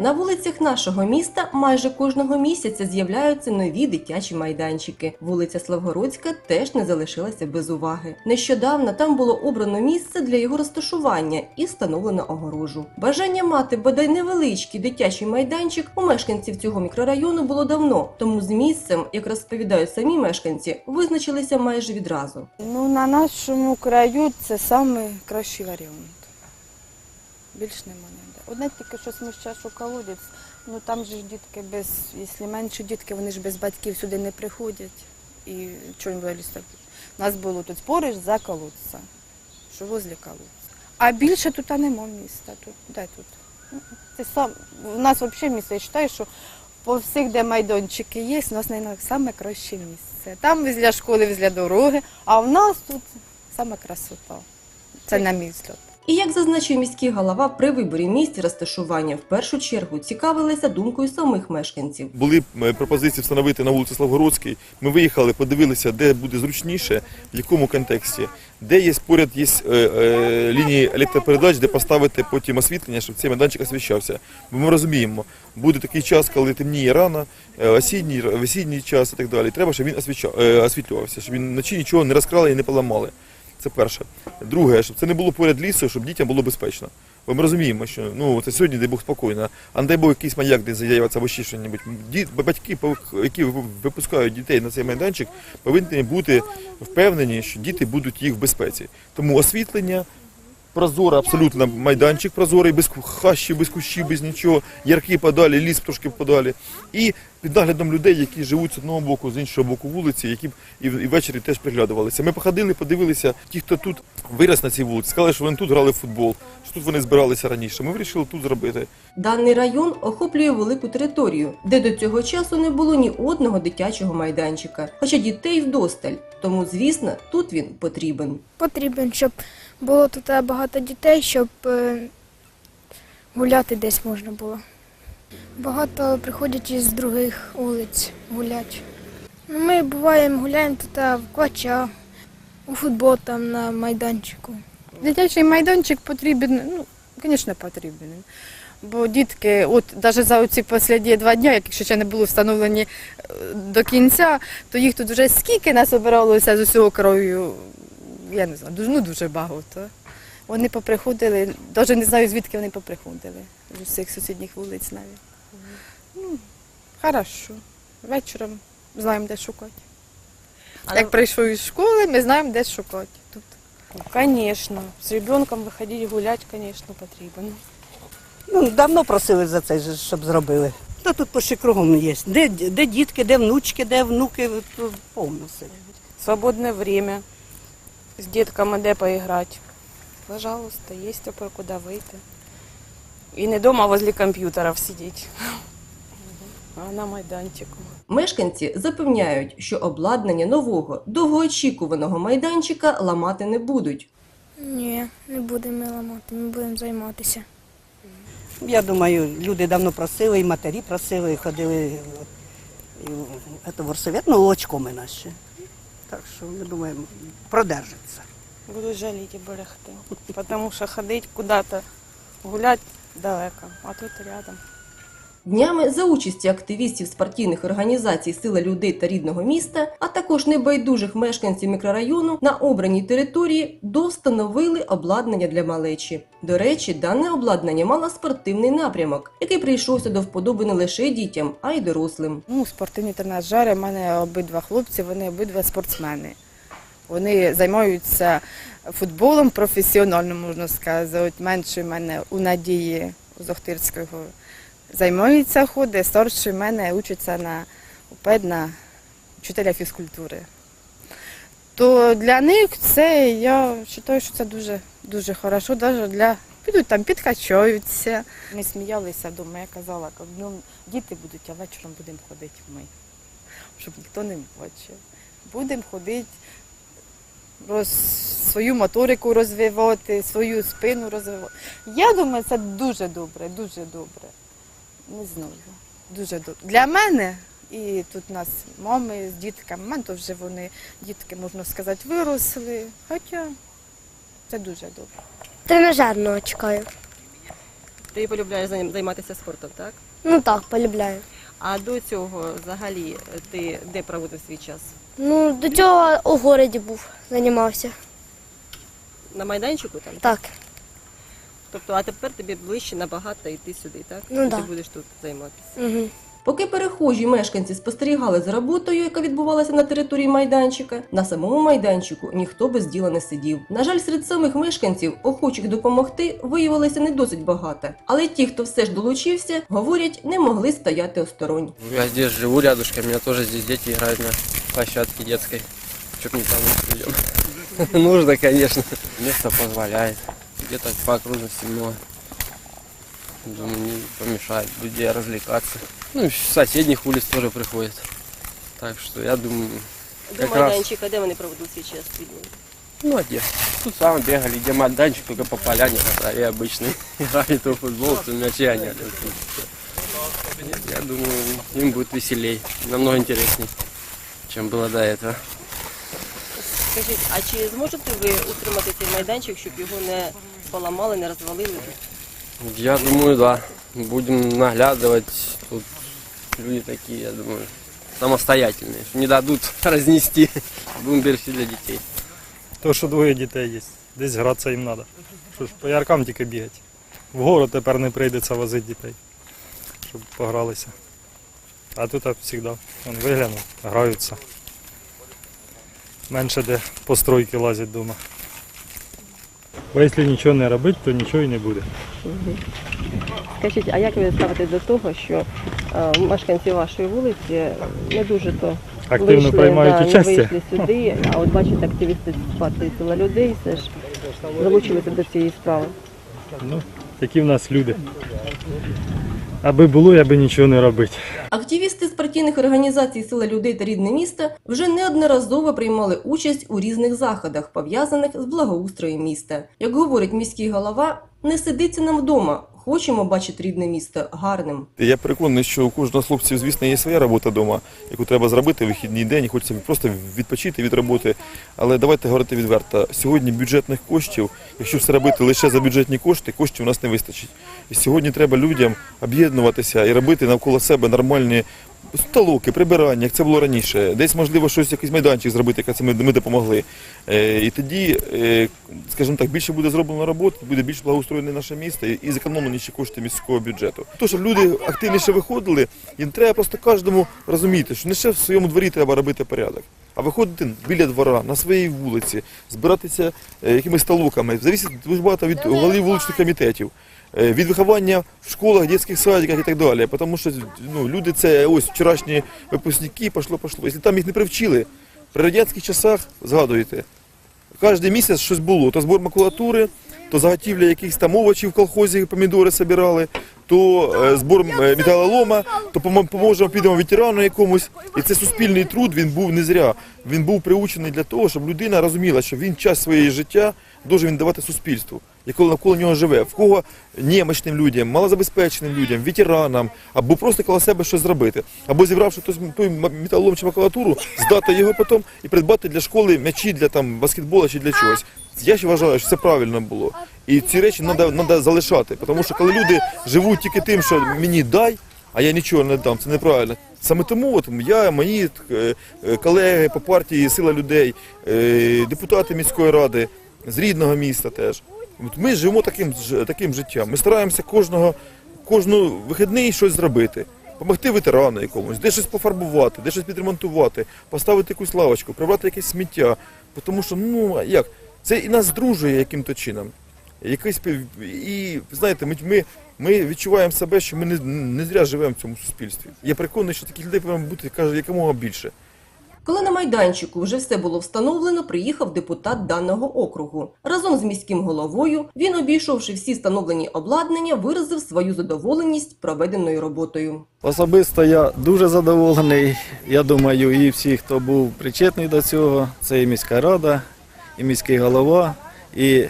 На вулицях нашого міста майже кожного місяця з'являються нові дитячі майданчики. Вулиця Славгородська теж не залишилася без уваги. Нещодавно там було обрано місце для його розташування і встановлено огорожу. Бажання мати бодай невеличкий дитячий майданчик у мешканців цього мікрорайону було давно, тому з місцем, як розповідають самі мешканці, визначилися майже відразу. Ну, на нашому краю це найкращий варіант. Більш нема ніде. Одне тільки що сміщає, що колодець, ну там же ж дітки без, якщо менші дітки, вони ж без батьків сюди не приходять. І чого їм? У нас було тут поруч за колодця, що возле колодця. А більше тут нема міста. Тут, де тут? Ну, Це сам, у нас взагалі місто, я вважаю, що по всіх, де майданчики є, у нас мабуть, саме краще місце. Там візля школи, візля дороги, а в нас тут саме красота. Це на мій. І як зазначив міський голова, при виборі місць розташування в першу чергу цікавилися думкою самих мешканців. Були е, пропозиції встановити на вулиці Славгородській. Ми виїхали, подивилися, де буде зручніше, в якому контексті, де є поряд є е, е, лінії електропередач, де поставити потім освітлення, щоб цей майданчик освіщався. Бо ми розуміємо, буде такий час, коли темніє рано, осінній, весінній час і так далі. Треба, щоб він освітлювався, щоб він вночі нічого не розкрали і не поламали. Це перше. Друге, щоб це не було поряд лісу, щоб дітям було безпечно. Бо ми розуміємо, що ну це сьогодні, дай Бог спокійно, а не дай Бог якийсь маньяк десь з'явиться або ще щось. Батьки, які випускають дітей на цей майданчик, повинні бути впевнені, що діти будуть їх в безпеці. Тому освітлення. Прозоро, абсолютно майданчик прозорий, без хащі, без кущів, без нічого, ярки подалі, ліс трошки подалі. І під наглядом людей, які живуть з одного боку, з іншого боку вулиці, які б і, ввечері теж приглядувалися. Ми походили, подивилися, ті, хто тут вирос на цій вулиці, сказали, що вони тут грали в футбол, що тут вони збиралися раніше. Ми вирішили тут зробити. Даний район охоплює велику територію, де до цього часу не було ні одного дитячого майданчика, хоча дітей вдосталь. Тому, звісно, тут він потрібен. Потрібен, щоб було тут багато дітей, щоб е, гуляти десь можна було. Багато приходять із других вулиць гуляти. Ну, Ми буваємо гуляємо тут в квача, у футбол там на майданчику. Дитячий майданчик потрібен, ну, звісно, потрібен. Бо дітки, от навіть за ці останні два дні, якщо ще не були встановлені е, до кінця, то їх тут вже скільки нас обиралося з усього краю, я не знаю, ну, дуже багато. Вони поприходили, навіть не знаю, звідки вони поприходили, з усіх сусідніх вулиць навіть. Ну, хорошо. Вечором знаємо, де шукати. Як прийшов із школи, ми знаємо, де шукати тут. Конечно. С ребенком выходить гулять, конечно, потрібно. Ну, давно просили за це, щоб зробили. Та тут по кругом є. Де, де дітки, де внучки, де внуки, повно все. Свободное время. С детками де поиграть. Пожалуйста, есть тепер куди вийти. І не дома возле комп'ютерів сидіти, а на майданчику. Мешканці запевняють, що обладнання нового довгоочікуваного майданчика ламати не будуть. Ні, не будемо ламати, ми будемо займатися. Я думаю, люди давно просили, і матері просили, і ходили це, в Орсовет, ну, очкоми наші. Так що ми думаємо, продержиться. Буду жаліти берегти. Тому що ходити куди-то гуляти далеко, а тут рядом. Днями за участі активістів спортивних організацій Сила людей та рідного міста, а також небайдужих мешканців мікрорайону на обраній території довстановили обладнання для малечі. До речі, дане обладнання мало спортивний напрямок, який прийшовся до вподоби не лише дітям, а й дорослим. Ну, спортивні тренажери, в мене обидва хлопці, вони обидва спортсмени. Вони займаються футболом професіонально, можна сказати. От менший в мене у Надії з займається ходить, старший в мене учиться на УПЕД на вчителя фізкультури. То для них це, я вважаю, що це дуже, дуже хорошо, навіть для підуть там, підкачаються. Ми сміялися вдома, я казала, днем діти будуть, а вечором будемо ходити ми, щоб ніхто не бачив. Будемо ходити, роз, свою моторику розвивати, свою спину розвивати. Я думаю, це дуже добре, дуже добре. Не знаю, дуже добре. Для мене і тут у нас мами з дітками, в мене то вже вони, дітки, можна сказати, виросли. Хоча це дуже добре. Тренажерного чекаю. Ти полюбляєш займ- займатися спортом, так? Ну так, полюбляю. А до цього взагалі ти де проводив свій час? Ну, до цього у городі був, займався. На майданчику там? Так. Тобто, а тепер тобі ближче набагато йти сюди, так? Ну, да. Ти будеш тут займатися. Угу. Поки перехожі мешканці спостерігали за роботою, яка відбувалася на території майданчика, на самому майданчику ніхто без діла не сидів. На жаль, серед самих мешканців, охочих допомогти, виявилося не досить багато. Але ті, хто все ж долучився, говорять, не могли стояти осторонь. Я здесь живу рядышком, у меня тоже здесь дети играют на площадке детской. Чё не там идем? Нужно, конечно. Место позволяет. Где-то по окружности много. Думаю, не помешает людей развлекаться. Ну, и с соседних улиц тоже приходят. Так что я думаю, До Якраз. майданчика, де вони проводили свій час вільний? ну а где? Тут сам бегали, где майданчик, только по поляне на траве обычный. Играли то в футбол, то мячи гоняли. Я думаю, им будет веселей, намного интересней, чем было до этого. Скажіть, а чи зможете ви утримати цей майданчик, щоб його не поламали, не розвалили? Я думаю, да. Будем наглядывать. Тут люди такие, я думаю, самостоятельные. Не дадут разнести. Будем беречь для детей. То, що двоє дітей є. Десь гратися їм треба. Що ж, по яркам тільки бігати. В город тепер не прийдеться возити дітей, щоб погралися. А тут завжди Вон, виглянув, граються. Менше де постройки лазять вдома. Бо якщо нічого не робити, то нічого і не буде. Скажіть, а як ви ставитесь до того, що е, мешканці вашої вулиці не дуже то Активно вийшли, приймають да, не участь. вийшли сюди, а от бачите, активісти партії сила людей все ж залучилися до цієї справи. Ну, такі в нас люди. Аби було, я би нічого не робити. Активісти з партійних організацій Сила людей та рідне міста вже неодноразово приймали участь у різних заходах, пов'язаних з благоустроєм міста. Як говорить міський голова, не сидиться нам вдома. Хочемо бачити рідне місто гарним. Я переконаний, що у кожного хлопців, звісно, є своя робота вдома, яку треба зробити в вихідний день, хочеться просто відпочити від роботи. Але давайте говорити відверто. Сьогодні бюджетних коштів, якщо все робити лише за бюджетні кошти, коштів у нас не вистачить. І сьогодні треба людям об'єднуватися і робити навколо себе нормальні столовки, прибирання, як це було раніше. Десь можливо щось, якийсь майданчик зробити, як це ми, ми допомогли. Е, і тоді, е, скажімо так, більше буде зроблено роботи, буде більш благоустроєне наше місто і, і зекономлені ще кошти міського бюджету. То, щоб люди активніше виходили, їм треба просто кожному розуміти, що не ще в своєму дворі треба робити порядок. А виходити біля двора, на своїй вулиці, збиратися е, якимись столовками, завісить дуже багато від голів вуличних комітетів, від виховання в школах, дитячих садиках і так далі. Тому що ну, люди це ось вчорашні випускники, пошло, пошло. Якщо там їх не привчили, при радянських часах, згадуєте, кожен місяць щось було, то збор макулатури, то заготівля якихось там овочів в колхозі, помідори збирали, то е, збор е, металолома, то поможемо, підемо ветерану якомусь. І це суспільний труд, він був не зря. Він був приучений для того, щоб людина розуміла, що він час своєї життя дуже він давати суспільству, яке навколо нього живе, в кого немощним людям, малозабезпеченим людям, ветеранам, або просто коло себе щось зробити, або зібравши той металолом чи макулатуру, здати його потім і придбати для школи м'ячі для там баскетбола чи для чогось. Я ще вважаю, що це правильно було. І ці речі треба залишати, тому що коли люди живуть тільки тим, що мені дай, а я нічого не дам, це неправильно. Саме тому от я, мої е, е, колеги по партії Сила людей, е, депутати міської ради з рідного міста теж. Ми живемо таким, таким життям. Ми стараємося кожного, кожну вихідний щось зробити. Помогти ветерану якомусь, де щось пофарбувати, де щось підремонтувати, поставити якусь лавочку, прибрати якесь сміття. Тому що, ну як? Це і нас здружує яким-то чином. Якийсь і знаєте, ми, ми, ми відчуваємо себе, що ми не, не зря живемо в цьому суспільстві. Я переконаний, що таких людей повинно бути каже, якомога більше. Коли на майданчику вже все було встановлено, приїхав депутат даного округу. Разом з міським головою він, обійшовши всі встановлені обладнання, виразив свою задоволеність проведеною роботою. Особисто я дуже задоволений. Я думаю, і всі, хто був причетний до цього, це і міська рада, і міський голова, і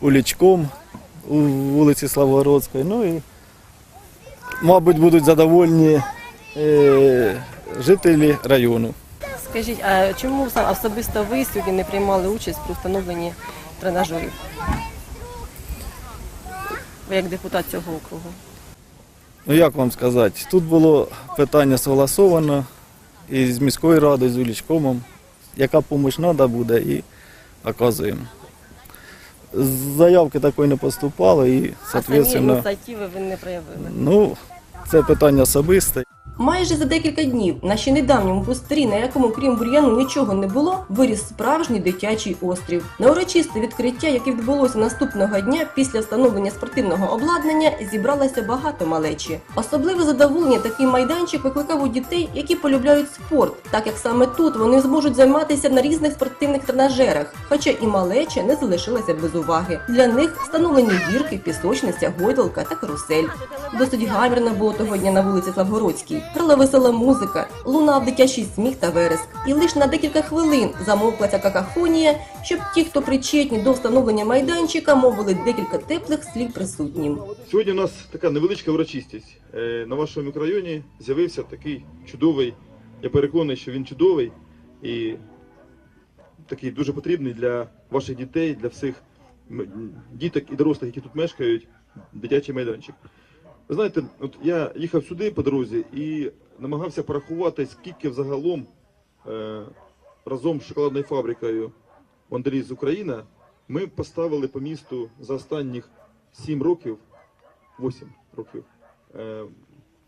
улічком у вулиці Славгородської. Ну і, мабуть, будуть задовольні е, жителі району. Скажіть, а чому сам особисто ви сьогодні не приймали участь при встановленні тренажерів? Ви як депутат цього округу? Ну як вам сказати, тут було питання согласовано і з міською радою, з улічкомом. Яка допомога треба буде і оказуємо. Заявки такої не поступало і, А самі ініціативи ви не проявили. ну, це питання особисте. Майже за декілька днів на ще недавньому пустирі, на якому крім бур'яну нічого не було, виріс справжній дитячий острів. На урочисте відкриття, яке відбулося наступного дня після встановлення спортивного обладнання, зібралося багато малечі. Особливе задоволення такий майданчик викликав у дітей, які полюбляють спорт, так як саме тут вони зможуть займатися на різних спортивних тренажерах. Хоча і малеча не залишилася без уваги. Для них встановлені гірки, пісочниця, гойдалка та карусель. Досить гамірно було того дня на вулиці Славгородській. Грала весела музика, лунав дитячий сміх та вереск. І лише на декілька хвилин замовкла ця какафонія, щоб ті, хто причетні до встановлення майданчика, мовили декілька теплих слів присутнім. Сьогодні у нас така невеличка урочистість. Е, На вашому мікрорайоні з'явився такий чудовий. Я переконаний, що він чудовий і такий дуже потрібний для ваших дітей, для всіх діток і дорослих, які тут мешкають, дитячий майданчик. Ви знаєте, от я їхав сюди по дорозі і намагався порахувати, скільки взагалом е, разом з шоколадною фабрикою Вандаліз Україна ми поставили по місту за останніх 7 років, 8 років е,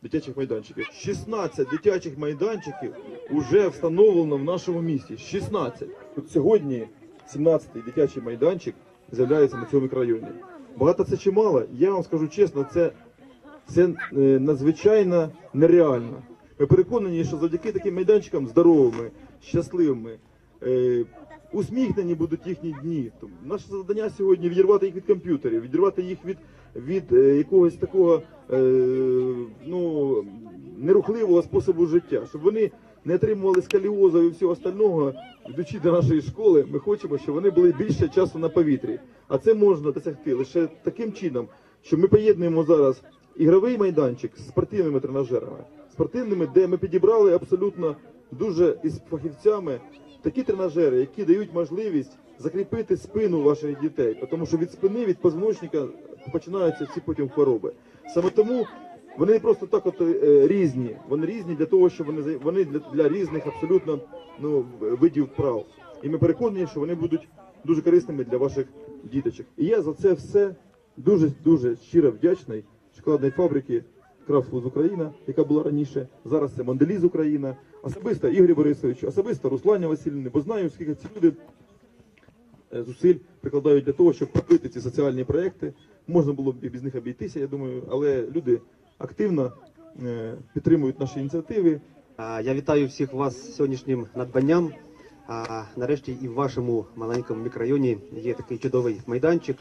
дитячих майданчиків. 16 дитячих майданчиків вже встановлено в нашому місті. 16. Тут сьогодні 17-й дитячий майданчик з'являється на цьому мікрорайоні. Багато це чи мало? Я вам скажу чесно, це, це е, надзвичайно нереально. Ми переконані, що завдяки таким майданчикам здоровими, щасливими, е, усміхнені будуть їхні дні. Тому Наше завдання сьогодні відірвати їх від комп'ютерів, відірвати їх від, від е, якогось такого ну, нерухливого способу життя, щоб вони не отримували скаліозу і всього остального, йдучи до нашої школи, ми хочемо, щоб вони були більше часу на повітрі. А це можна досягти лише таким чином, що ми поєднуємо зараз ігровий майданчик з спортивними тренажерами, спортивними, де ми підібрали абсолютно дуже із фахівцями такі тренажери, які дають можливість закріпити спину ваших дітей, тому що від спини, від позвоночника починаються всі потім хвороби. Саме тому вони не просто так от е, різні. Вони різні для того, що вони вони для, для різних абсолютно ну видів прав. І ми переконані, що вони будуть дуже корисними для ваших діточок. І я за це все дуже дуже щиро вдячний шоколадної фабрики Крафтфуд Україна, яка була раніше. Зараз це Монделіз Україна, особисто Ігорю Борисовичу, особисто Руслані Васильівні, бо знаю, скільки ці люди е, зусиль прикладають для того, щоб пробити ці соціальні проекти. Можна було б і без них обійтися, я думаю, але люди активно е, підтримують наші ініціативи. Я вітаю всіх вас сьогоднішнім надбанням. А, Нарешті і в вашому маленькому мікрорайоні є такий чудовий майданчик.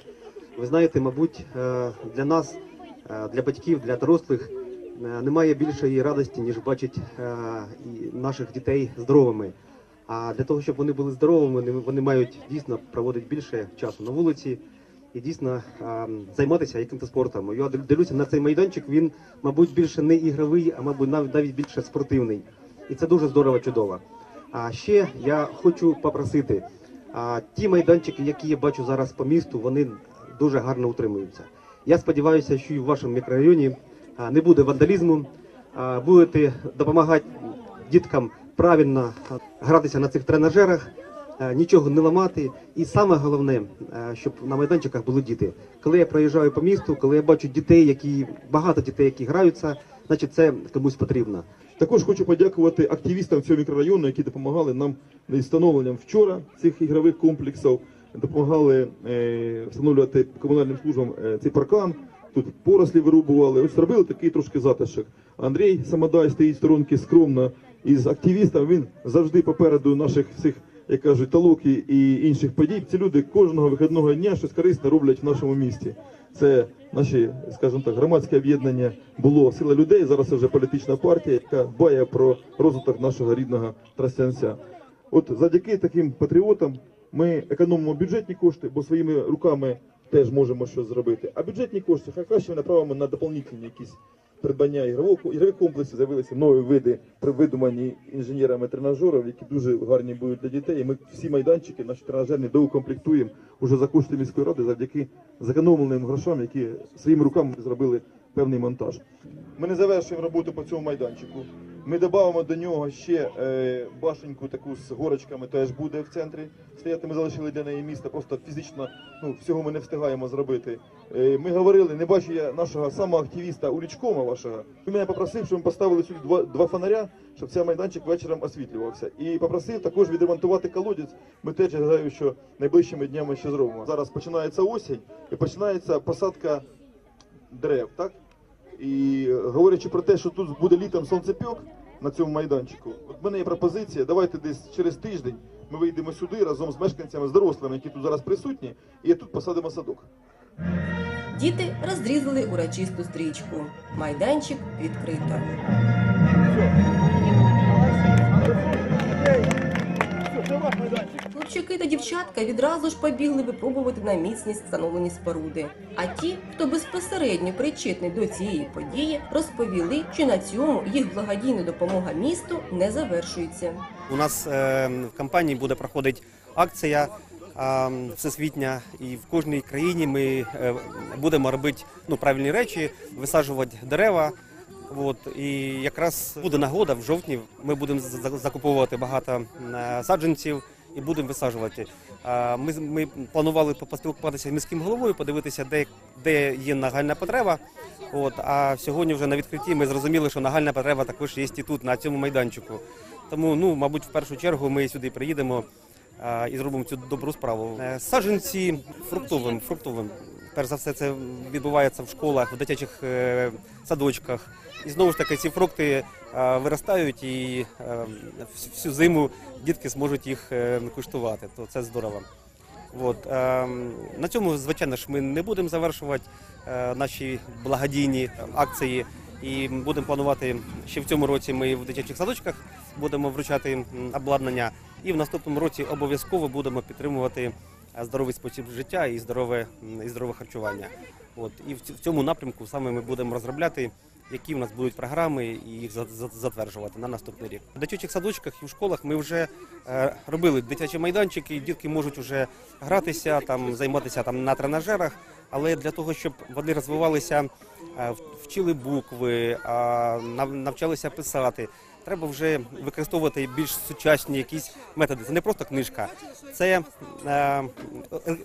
Ви знаєте, мабуть, е, для нас, для батьків, для дорослих е, немає більшої радості, ніж бачити е, наших дітей здоровими. А для того, щоб вони були здоровими, вони- мають дійсно проводити більше часу на вулиці і дійсно е, займатися яким-то спортом. Я дивлюся на цей майданчик. Він, мабуть, більше не ігровий, а мабуть, навіть навіть більше спортивний. І це дуже здорово, чудово. А ще я хочу попросити, а, ті майданчики, які я бачу зараз по місту, вони дуже гарно утримуються. Я сподіваюся, що і в вашому мікрорайоні не буде вандалізму, будете допомагати діткам правильно гратися на цих тренажерах, нічого не ламати. І саме головне, щоб на майданчиках були діти. Коли я проїжджаю по місту, коли я бачу дітей, які багато дітей, які граються, значить це комусь потрібно. Також хочу подякувати активістам цього мікрорайону, які допомагали нам із встановленням вчора цих ігрових комплексів, допомагали е, встановлювати комунальним службам е, цей паркан. Тут порослі вирубували. Ось зробили такий трошки затишок. Андрій Самодай стоїть сторонки скромно із активістом. Він завжди попереду наших всіх, як кажуть, талок і- інших подій. Ці люди кожного вихідного дня щось корисне роблять в нашому місті. Це наші, скажімо так, громадське об'єднання було сила людей. Зараз це вже політична партія, яка дбає про розвиток нашого рідного Тростянця. От завдяки таким патріотам ми економимо бюджетні кошти, бо своїми руками теж можемо щось зробити. А бюджетні кошти хай краще направимо на доповнительні якісь придбання ігрового ігрових комплексів з'явилися нові види видумані інженерами тренажерів, які дуже гарні будуть для дітей. І ми всі майданчики наші тренажерні доукомплектуємо уже за кошти міської ради завдяки зекономленим грошам, які своїми руками зробили певний монтаж. Ми не завершуємо роботу по цьому майданчику. Ми додамо до нього ще е, башеньку таку з горочками, теж буде в центрі стояти. Ми залишили для неї місце, просто фізично ну, всього ми не встигаємо зробити. Е, ми говорили, не бачу я нашого самого активіста Улічкома вашого. Він мене попросив, щоб ми поставили сюди два, два фонаря, щоб цей майданчик вечором освітлювався. І попросив також відремонтувати колодязь. Ми теж я гадаю, що найближчими днями ще зробимо. Зараз починається осінь і починається посадка дерев, так? І говорячи про те, що тут буде літом сонцепьок на цьому майданчику, от в мене є пропозиція. Давайте десь через тиждень ми вийдемо сюди разом з мешканцями, з дорослими, які тут зараз присутні, і тут посадимо садок. Діти розрізали урочисту стрічку. Майданчик відкрито. Хлопчики та дівчатка відразу ж побігли випробувати на міцність встановлені споруди. А ті, хто безпосередньо причетний до цієї події, розповіли, що на цьому їх благодійна допомога місту не завершується. У нас е, в компанії буде проходити акція е, всесвітня, і в кожній країні ми е, будемо робити ну, правильні речі, висаджувати дерева. От, і якраз буде нагода в жовтні. Ми будемо за- закуповувати багато саджанців і будемо висаджувати. Ми, ми планували поспілкуватися з міським головою, подивитися, де, де є нагальна потреба. От, а сьогодні вже на відкритті ми зрозуміли, що нагальна потреба також є і тут, на цьому майданчику. Тому, ну, мабуть, в першу чергу ми сюди приїдемо і зробимо цю добру справу. Е, Саджанці фруктовим, фруктовим. Перш за все, це відбувається в школах, в дитячих е, садочках. І знову ж таки, ці фрукти виростають і е, всю зиму дітки зможуть їх е, куштувати. То це здорово. От, е, на цьому, звичайно ж, ми не будемо завершувати е, наші благодійні акції. І будемо планувати ще в цьому році. Ми в дитячих садочках будемо вручати обладнання. І в наступному році обов'язково будемо підтримувати е, здоровий спосіб життя і здорове і здорове харчування. От і в цьому напрямку саме ми будемо розробляти, які в нас будуть програми, і їх за- за- затверджувати на наступний рік. В дитячих садочках і в школах ми вже е, робили дитячі майданчики, і дітки можуть вже гратися, там займатися там на тренажерах. Але для того, щоб вони розвивалися, е, вчили букви, навчалися писати. Треба вже використовувати більш сучасні якісь методи. Це не просто книжка, це е,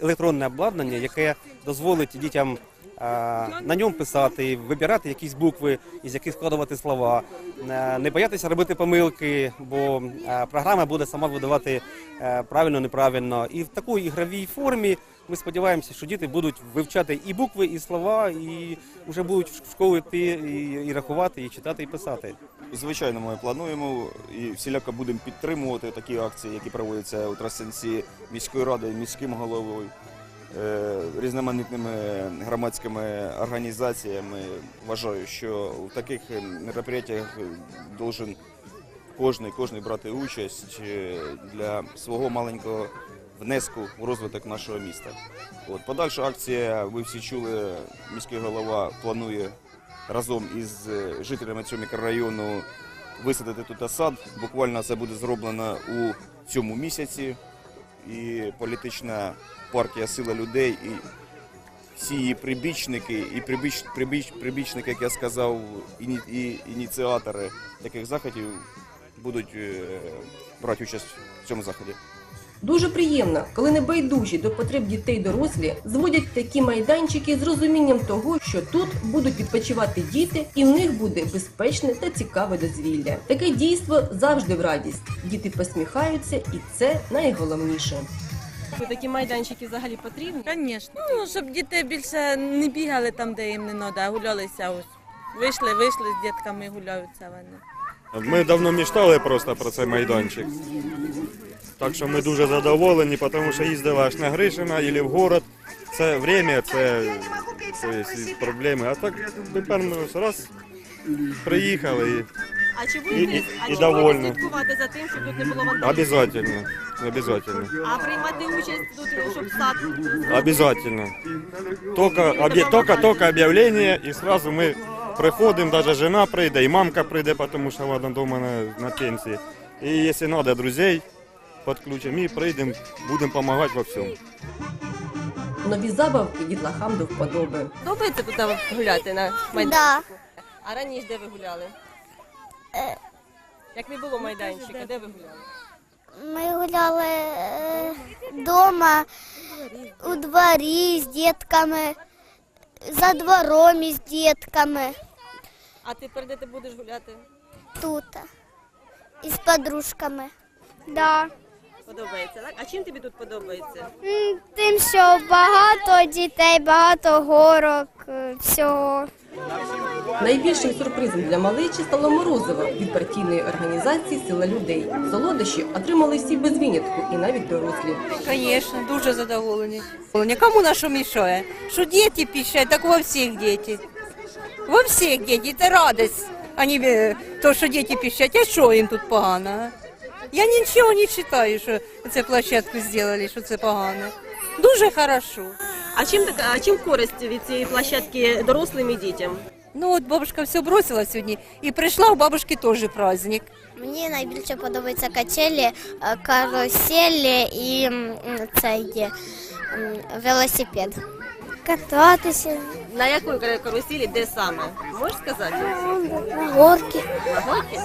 електронне обладнання, яке дозволить дітям на ньому писати, вибирати якісь букви, із яких складувати слова, е, не боятися робити помилки, бо е, програма буде сама видавати е, правильно, неправильно. І в такій ігровій формі ми сподіваємося, що діти будуть вивчати і букви, і слова, і вже будуть в школу йти і, рахувати, і читати, і писати. Звичайно, ми плануємо і всіляко будемо підтримувати такі акції, які проводяться у Трасенці міською радою, міським головою, різноманітними громадськими організаціями. Вважаю, що в таких мероприятиях должен кожен, кожен брати участь е, для свого маленького внеску у розвиток нашого міста. От подальша акція, ви всі чули, міський голова планує разом із е, жителями цього мікрорайону висадити тут сад. Буквально це буде зроблено у цьому місяці. І політична партія Сила людей і всі її прибічники, і прибіч, прибіч, прибічники, як я сказав, іні, і ініціатори таких заходів будуть е, брати участь в цьому заході. Дуже приємно, коли небайдужі до потреб дітей дорослі зводять такі майданчики з розумінням того, що тут будуть відпочивати діти, і в них буде безпечне та цікаве дозвілля. Таке дійство завжди в радість. Діти посміхаються, і це найголовніше. Такі майданчики взагалі потрібні? Звісно. Ну, щоб діти більше не бігали там, де їм не треба, а гулялися ось. Вийшли, вийшли з дітками, гуляються вони. Ми давно мечтали просто про цей майданчик. Так що ми дуже задоволені, тому що їздили аж на Гришина або в город. Це время, це, це проблеми. А так тепер ми ось раз приїхали і А чи І- будете, і- а і чи довольні. будете слідкувати за тим, щоб тут не було вандалізму? обязательно, обязательно, А приймати участь тут, щоб сад обязательно. Только, объ... только, только объявление и сразу мы Приходимо, навіть жена прийде, і мамка прийде, тому що вона вдома на, на пенсії. І якщо треба друзей, підключимо і прийдемо, будемо допомагати во всьому. Нові забавки дітлахам до вподоби. Подобається тут гуляти на майданчику? А раніше де ви гуляли? Як не було майданчика, де ви гуляли? Ми гуляли вдома, у дворі з дітками, за двором із дітками, А тепер де ти будеш гуляти? тут, із подружками. Да. Подобається, так? А чим тобі тут подобається? Тим, що багато дітей, багато горок, е, всього. Найбільшим сюрпризом для малечі стало морозиво від партійної організації Сила людей. Солодощі отримали всі без винятку, і навіть дорослі. Звісно, дуже задоволені. Нікому на що мішає. Що діти пішать, так во всіх діти. Во всіх діти, це радість. А не то, що діти пішать, а що їм тут погано? Я нічого не вважаю, що цю площадку зробили, що це погано. Дуже хорошо. А чим так, а чим користь від цієї площадки дорослим і дітям? Ну от бабушка все бросила сьогодні і прийшла у бабушки теж праздник. Мені найбільше подобаються качелі, е, каруселі і цей велосипед. Кататися На якої каруселі, де саме? Можеш сказати? на горки. На горки?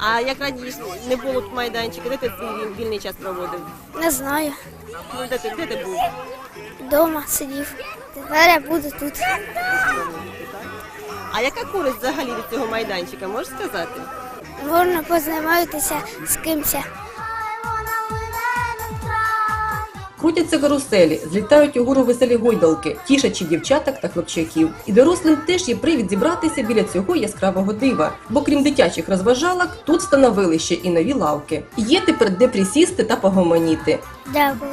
А як раніше не було тут майданчика, де ти свій вільний час проводив? Не знаю. Ну, де ти, де ти був? Вдома сидів. Тепер я буду тут. А яка користь взагалі від цього майданчика, можеш сказати? Можна познайомитися з кимось. Крутяться каруселі, злітають угору веселі гойдалки, тішачі дівчаток та хлопчаків. І дорослим теж є привід зібратися біля цього яскравого дива. Бо крім дитячих розважалок, тут встановили ще і нові лавки. Є тепер де присісти та погомоніти. Дякую.